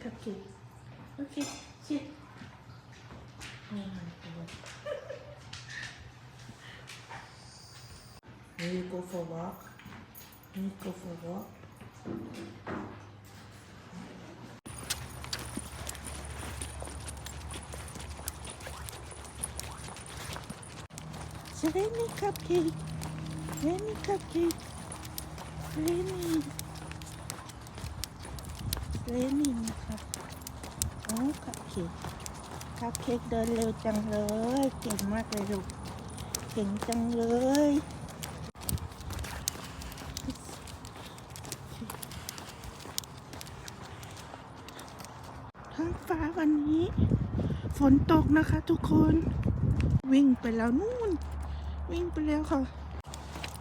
cupcake. Okay, sit. Oh my god. Will you go for a walk? Will you go for a walk? Sereni cupcake. Sereni cupcake. Sereni. เลนินนะครับโอ้คัพเค้กคัพเค้กเดินเร็วจังเลย เก่งมากเลยลูก เก่งจังเลยท้องฟ้าวันนี้ ฝนตกนะคะทุกคน วิ่งไปแล้วนู่น วิ่งไปแล้วค่ะ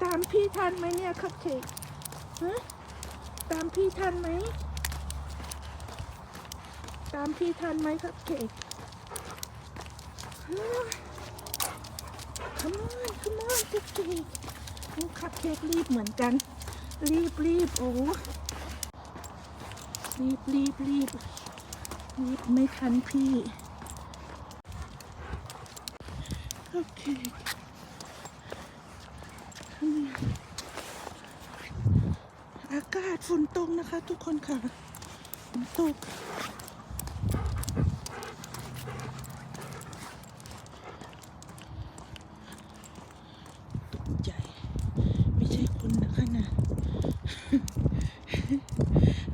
ตามพี่ทันไหมเนี่ยคัพเค้กฮะตามพี่ทันไหม ตามพี่ทันไหมครับเก Come on come on เค้กโอ้คัพเค้กรีบเหมือนกัน รีบรีบโอ้รีบรีบรีบรีบไม่ทันพี่โอเคอากาศฝนตกนะคะทุกคนค่ะฝนตก ตกใจ ไม่ใช่คนนะคะนะ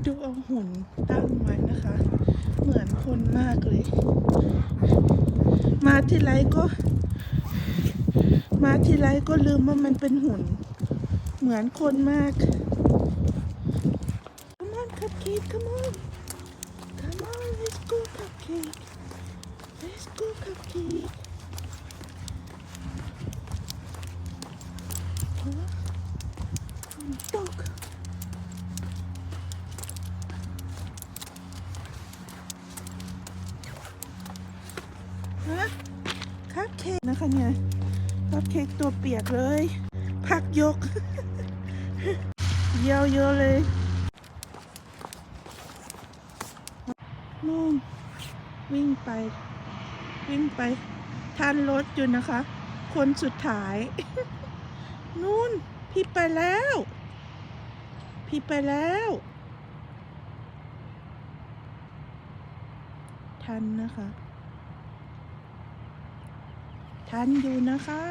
ดูเอาหุ่นตั้งไว้นะคะ เหมือนคนมากเลย มาที่ไรก็ มาที่ไรก็ลืมว่ามันเป็นหุ่น เหมือนคนมาก Come on cupcake come on come on let's go cupcake let's go cupcake ฝนตก ฮะคัพเค้กนะคะเนี่ยคัพเค้กตัวเปียกเลย พักยก เยอะเยอะเลยนู่นวิ่งไป วิ่งไปทันรถอยู่นะคะ คนสุดท้าย นู่น พี่ไปแล้ว พี่ไปแล้วทันนะคะ ทันอยู่นะคะ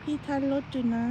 พี่ทันรถอยู่นะ